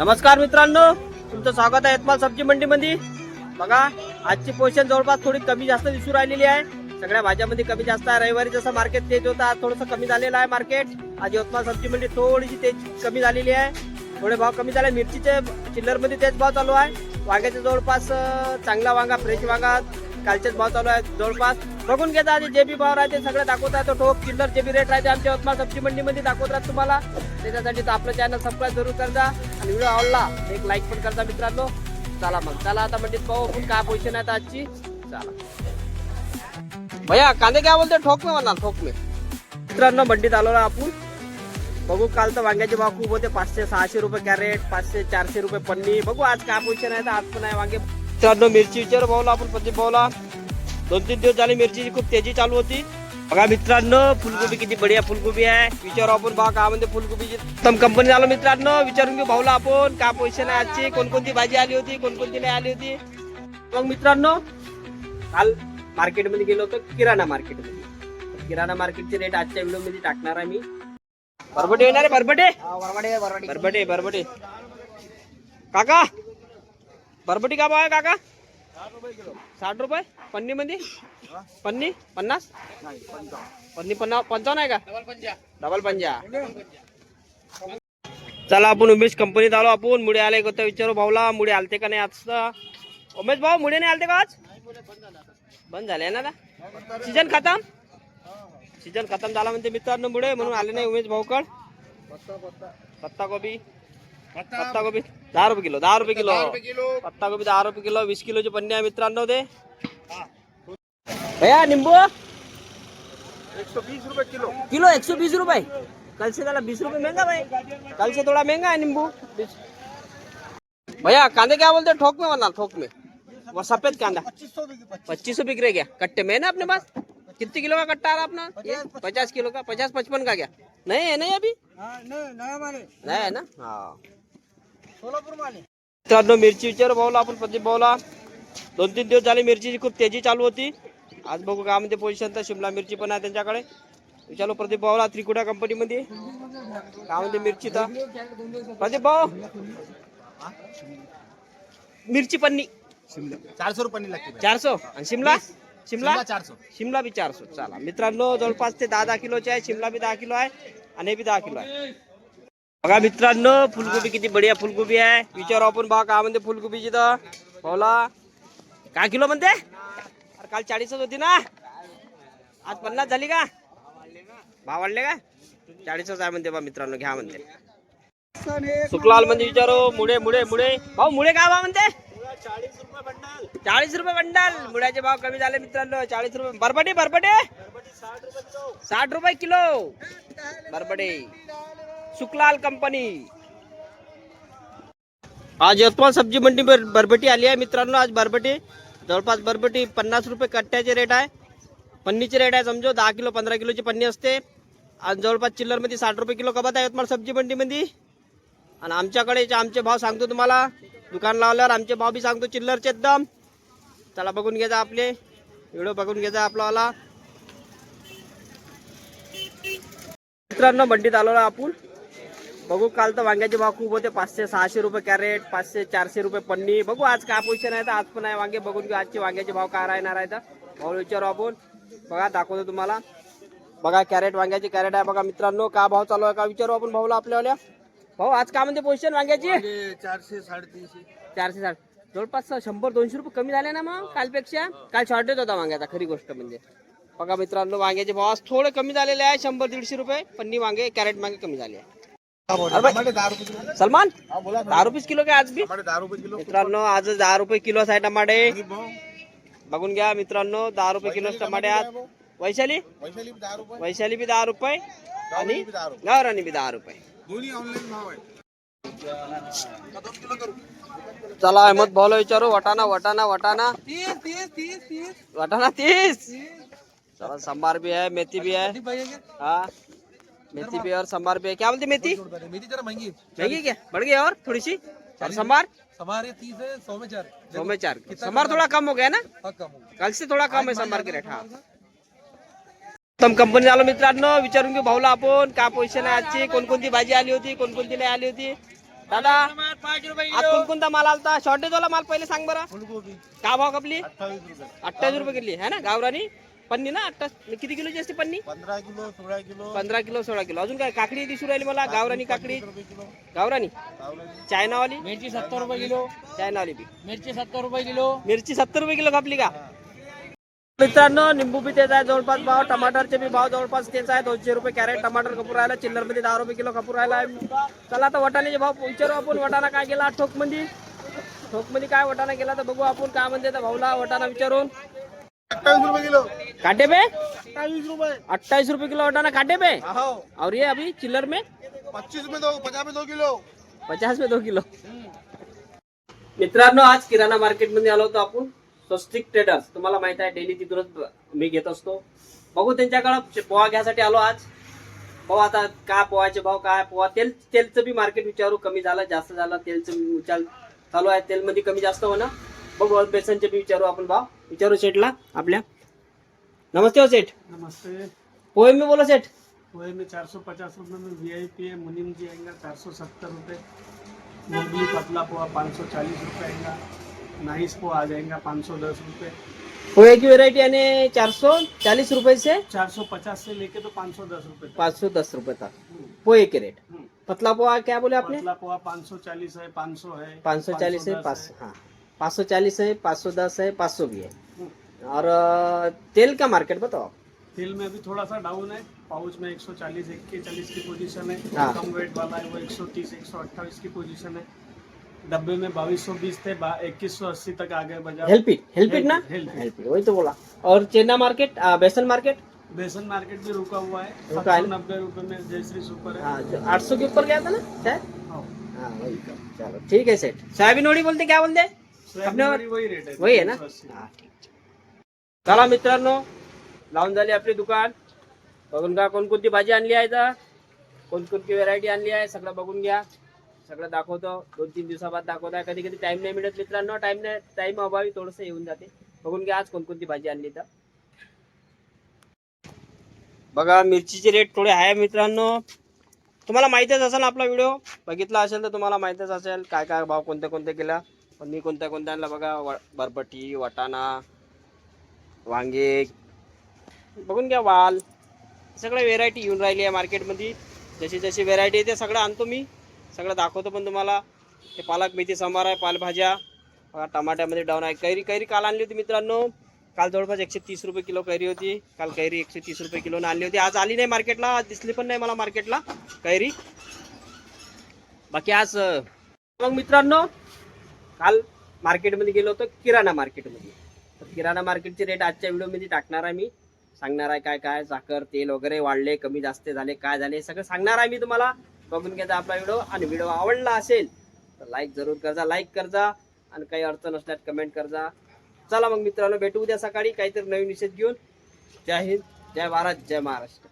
नमस्कार मित्रांनो तुमचं स्वागत आहे यतमाल सब्जी मंडीमध्ये. बघा आजची पोषण जवळपास थोडी कमी जास्त दिसू राहिलेली आहे. सगळ्या भाज्यामध्ये कमी जास्त आहे. रविवारी जसं मार्केट तेज होतं आज थोडंसं कमी झालेलं आहे मार्केट आज यवतमाळ सब्जी मंडी थोडीशी तेज कमी झालेली आहे. थोडे भाव कमी झाले. मिरचीचे चिल्लरमध्ये तेच भाव चालू आहे. वांग्याच्या जवळपास चांगला वांगा फ्रेश वांगा कालचेच भाव चालू आहे जवळपास. बघून घेता आधी जे बी भाव राहते सगळं दाखवत आहे तो ठोक चिल्लर जे बी रेट राहते आमच्या यवतमाळ सब्जी मंडीमध्ये दाखवत राहत तुम्हाला. त्याच्यासाठी तर आपलं चॅनल सबस्क्राईब जरूर करजा. आणि व्हिडिओ आवडला एक लाईक पण करता मित्रांनो. चला मग चला आता मंडीत पाहू आपण काय पोझिशन आहे आता आजची. चला. भैया कांदे काय बोलते ठोक में म्हणा ठोक में. मित्रांनो मंडीत आलो ना आपण. बघू काल तर वांग्याचे भाव खूप होते. पाचशे सहाशे रुपये कॅरेट पाचशे चारशे रुपये पन्नी. बघू आज काय पोझिशन आहे तर आज पण आहे वांगे. मित्रांनो मिरची विचार भाऊला आपण पती भाऊला. दोन तीन दिवस झाले मिरचीची खूप तेजी चालू होती. बघा मित्रांनो फुलगोबी किती बढिया फुलगोबी आहे. विचारू आपण बघा काय म्हणते फुलगोबीची. उत्तम कंपनी आलो मित्रांनो विचारून घेऊ भाऊला आपण काय पोझिशन आहे आजची कोणकोणती भाजी आली होती कोणकोणती नाही आली होती. मग मित्रांनो काल मार्केटमध्ये गेलो होतो किराणा मार्केटमध्ये किराणा मार्केटचे रेट आजच्या व्हिडिओमध्ये टाकणार आहे मी. बरबटे येणार आहे बरबटे बरबटे बरबटे काका बरबटी का भाव आहे काका? साठ रुपये पन्नी मध्ये पन्नी? पन्नास? पन्नी पन्नास पंचावन्न आहे का? डबल पंजा. चला आपण उमेश कंपनीत आलो आपण. मुळे आले का विचारू भाऊला. मुळे आलते का नाही आज उमेश भाऊ मुळे नाही आलते का आज? बंद झाले ना आता? सीजन खतम? सीजन खतम झाला म्हणते मित्रांनो मुळे म्हणून आले नाही उमेश भाऊकड. पत्ता गोबी. पत्ता गोबी. दहा रुपये किलो दहा रुपये किलो। पत्ता गोबी दहा रुपये किलो वीस किलोची पन्नी आहे मित्रांनो ते भैया नींबू? एक सौ बीस रुपए किलो। किलो एक सौ बीस रुपए। कल से जरा बीस रुपए महँगा भाई। कल से थोड़ा महँगा है नींबू। भैया कांदे क्या बोलते हैं? ठोक में वरना ठोक में। वो सफ़ेद कांदा। पच्चीस सौ बिक रहे क्या? कट्टे में ना अपने पास? कितने किलो का कट्टा आ रहा अपना पचास किलो का पचास पचपन का क्या? नहीं है नहीं अभी? नया नहीं है ना? हाँ। सोलापूर माले मित्रांनो मिरची विचार भाऊला आपण प्रदीप भाऊला. दोन तीन दिवस झाले मिरचीची खूप तेजी चालू होती. आज बघू काय म्हणते पोझिशन तर शिमला मिरची पण आहे त्यांच्याकडे. विचारलो प्रदीप भाऊला त्रिकुटा कंपनीमध्ये काय म्हणते मिरची तर? प्रदीप भाऊ. मिरची पन्नी. चार सौ रुपये चारशे? आणि शिमला? शिमला? चार सौ शिमला बी चारशे. चला. मित्रांनो जवळपास ते दहा दहा किलोचे आहे. शिमला बी दहा किलो आहे. आणि हे बी दहा किलो आहे. बघा मित्रांनो फुलकोबी किती बढिया फुलकोबी आहे. विचारू आपण बघा काय म्हणते फुलकोबीची तर. पावला. काय किलो म्हणते? अरे काल चाळीसच होती ना. आज पन्नास झाली का? भाव वाढले का? चाळीसच आहे म्हणते बा मित्रांनो घ्या म्हणते. सुकलाल म्हणजे विचारू मुळे मुळे मुळे. भाऊ मुळे काय भाव म्हणते? चाळीस रुपये बंडल. मुळ्याचे भाव कमी झाले मित्रांनो चाळीस रुपये. बरबटे बरबटे. साठ रुपये किलो. साठ सुखलाल कंपनी. आज यवतमाळ सब्जी मंडी बरबटी आली आहे. मित्रांनो आज बरबटी जवळपास बरबटी पन्नास रुपये कट्ट्याचे रेट आहे. पन्नीचे रेट आहे समजो दहा किलो पंधरा किलोची पन्नी असते. आज जवळपास चिल्लरमध्ये साठ रुपये किलो कपात आहे यवतमाळ सब्जी मंडीमध्ये. आणि आमच्याकडे आमचे भाव सांगतो तुम्हाला दुकान लावल्यावर आमचे भाव बी सांगतो चिल्लरचे एकदम. चला बघून घ्यायचा आपले. व्हिडिओ बघून घ्यायचा आपलावाला मित्रांनो मंडीत आलो आपण. बघू काल तर वांग्याचे भाव खूप होते. पाचशे सहाशे रुपये कॅरेट पाचशे चारशे रुपये पन्नी बघू आज काय पोझिशन आहे तर आज पण आहे वांगे. बघून घेऊ आजचे वांग्याचे भाव काय राहणार आहे तर. भाऊ विचारू आपण. बघा दाखवतो तुम्हाला. बघा कॅरेट वांग्याची कॅरेट आहे. बघा मित्रांनो का भाव चालू आहे का विचारू आपण भाऊला आपल्यावाल्या. भाऊ आज काय म्हणते पोझिशन वांग्याची? चारशे साडेतीनशे. चारशे साठ जवळपास शंभर दोनशे रुपये कमी झाले ना मग कालपेक्षा? काल शॉर्टेज होता वांग्याचा खरी गोष्ट म्हणजे. बघा मित्रांनो वांग्याचे भाव आज थोडे कमी झालेले आहे शंभर दीडशे रुपये. पन्नी वांगे कॅरेट वांगे कमी झाले आहे. सलमान हा बोला दहा रुपये किलो काय आज बी टमाटे दहा रुपये किलो। मित्रांनो आज दहा रुपये किलो आहे टमाटे। भाऊ। बघून घ्या मित्रांनो दहा रुपये किलो टमाटे आज. वैशाली? वैशाली दहा रुपये वैशाली बी दहा रुपये आणि बी दहा रुपये गावरानी बी दहा रुपये दोन्ही ऑनलाईन भाव आहे। दोन किलो करू। चला अहमद भाऊला विचारू. वटाणा वटाणा वटाणा. तीस तीस तीस तीस। वटाणा तीस. चला संभार भी है मेथी भी है हाँ. मेथी भी और संभार भी है। क्या बोलते मेथी? मेथी जरा महंगी महंगी क्या? बढ़ गई और थोड़ी सी और संभार हमारे तीस है सौ में चार। सौ में चार। संभार थोड़ा कम हो गया ना? हाँ कल से थोड़ा कम है संभार के रेट हाँ। उत्तम कंपनी आलो मित्रांनो विचारून घेऊ भाऊला आपण काय पोझिशन आहे आजची? कोणकोणती भाजी आली होती? कोणकोणती नाही आली होती? दादा आज कोणकोणता माल आलता? शॉर्टेज वाला माल पहिले सांग बरं. का भाव कपली? अठ्ठावीस रुपये. किलो है ना गावरानी? पन्नी ना अठ्ठावीस किती किलोची असते पन्नी? पंधरा किलो सोळा किलो. पंधरा किलो सोळा किलो. अजून काय काकडी दिसू राहिली मला? गावरानी काकडी. किलो. गावरानी? चायनावाली? मिरची सत्तर रुपये किलो. चायनावाली बी. मिरची सत्तर रुपये किलो. मिरची सत्तर रुपये किलो कापली का? मित्रांनो निंबू बी तेच आहे जवळपास भाव. टमाटरचे बी भाव जवळपास तेच आहे. दोनशे रुपये कॅरेट टमाटर कपूर राहिला चिल्लरमध्ये दहा रुपये किलो कपूर राहिला चला आता वटाण्याचे भाव विचारू आपण. वटाणा काय गेला ठोकमध्ये ठोकमध्ये काय वटाणा गेला तर बघू आपण काय म्हणते भाऊला वटाणा विचारून. अठ्ठावीस रुपये किलो. काटे पे? अठ्ठावीस रुपये। अट्ठाईस रुपये किलो वटाना काटे पे? और ये अभी चिल्लर में? पच्चीस रुपये दो पचास में दो किलो। पचास में दो किलो। मित्रांनो आज किराणा मार्केटमध्ये आलो होतो आपण. स्वस्तिक ट्रेडर्स तुम्हाला माहीत आहे डेली तिथूनच मी घेत असतो. बघू त्यांच्याकडं पोहा घ्यायसाठी आलो आज. भाऊ आता काय पोहाचे भाव काय? पोहा तेल तेलचं बी मार्केट विचारू. कमी झालं जास्त झालं तेलचं विचार चालू आहे. तेल मध्ये कमी जास्त होणं. बघू बेसनचे बी विचारू आपण भाव. विचारू सेठला आपल्या. नमस्ते हो सेठ नमस्ते पोहे में बोलो सेठ पोहे में चार सौ पचास रुपये में वी आई पी है मुनीम जी आएगा चार सौ सत्तर रुपये मुरली पतला पोहा पाँच सौ चालीस रुपये आएगा नाइस पोहा आ जाएगा पाँच सौ दस रुपये पोहे की वेरायटी यानी चार सौ चालीस रुपए से चार सौ पचास से लेके तो पाँच सौ दस रुपये तक पाँच सौ दस रुपए तक पोहे के रेट हम्म। पतला पोहा क्या बोले आपने पतला पोहा पाँच सौ चालीस है पाँच सौ है पाँच सौ चालीस है 510 पाँच हाँ पाँच सौ चालीस है पाँच सौ दस है पाँच सौ भी है हम्म। और तेल का मार्केट बताओ तेल में अभी थोड़ा सा डाउन है पाउच में 140 एक के चालीस की पोजीशन है। हाँ। कम वेट वाला है वो 130 128 की पोजीशन है। डब्बे में बाईस सौ बीस थे इक्कीस सौ अस्सी तक आ गए बाज़ार हेल्प इट हेल्प इट ना? Help it. हेल्प इट वही तो बोला। और चेन्ना मार्केट बेसन मार्केट बेसन मार्केट भी रुका हुआ है। रुका है नब्बे रुपए में जयश्री सुपर है। हाँ आठ सौ के ऊपर गया था ना शायद? हाँ। हाँ तो। चलो ठीक है सेठ। सोयाबीन वडी बोलते क्या बोलते? वडी वही रेट है वही आहे ना? 380. ठीक. चला मित्रांनो लावून झाली आपली दुकान. बघून का कोणकोणती भाजी आणली आहे तर कोणकोणती व्हरायटी आणली आहे सगळं बघून घ्या. सगळं दाखवतो. दोन तीन दिवसाबाद दाखवत आहे. कधी कधी टाइम नाही मिळत मित्रांनो. टाइम नाही टाइम अभावी थोडंसं येऊन जाते. बघून घ्या आज कोणकोणती भाजी आणली तर बघा मिरचीचे रेट थोडे आहे मित्रांनो. तुम्हाला माहितीच असेल आपला व्हिडिओ बघितला असेल तर तुम्हाला माहितीच असेल काय काय भाव कोणत्या कोणत्या केला पण मी कोणत्या कोणत्या आणला बघा बरबटी वाटाणा वांगे बघून घ्या वाल. सगळ्या व्हेरायटी येऊन राहिली आहे मार्केटमध्ये जशी जशी व्हेरायटी येते सगळं आणतो मी. सगळं दाखवतो पण तुम्हाला. ते पालक मेथी सांबार आहे पालभाज्या. बघा टमाट्यामध्ये डाऊन आहे. कैरी कैरी काल आणली होती मित्रांनो. काल जवळपास एकशे तीस रुपये किलो कैरी होती. काल कैरी एकशे तीस रुपये किलोनं आणली होती. आज आली नाही मार्केटला आज दिसली पण नाही मला मार्केटला कैरी. बाकी आज मग मित्रांनो काल मार्केटमध्ये गेलो होतो किराणा मार्केटमध्ये तर किराणा मार्केटचे रेट आजच्या व्हिडिओमध्ये टाकणार आहे मी. सांगणार आहे काय काय साखर तेल वगैरे वाढले कमी जास्त झाले काय झाले सगळं सांगणार आहे मी तुम्हाला. बघून घ्यायचा आपला व्हिडिओ आणि व्हिडिओ आवडला असेल तर लाईक जरूर करजा लाईक करजा आणि काही अडचण असल्यास कमेंट करजा. चला मग मित्रांनो भेटू उद्या सकाळी काहीतरी नवीन विषय घेऊन. जय हिंद जय भारत जय महाराष्ट्र.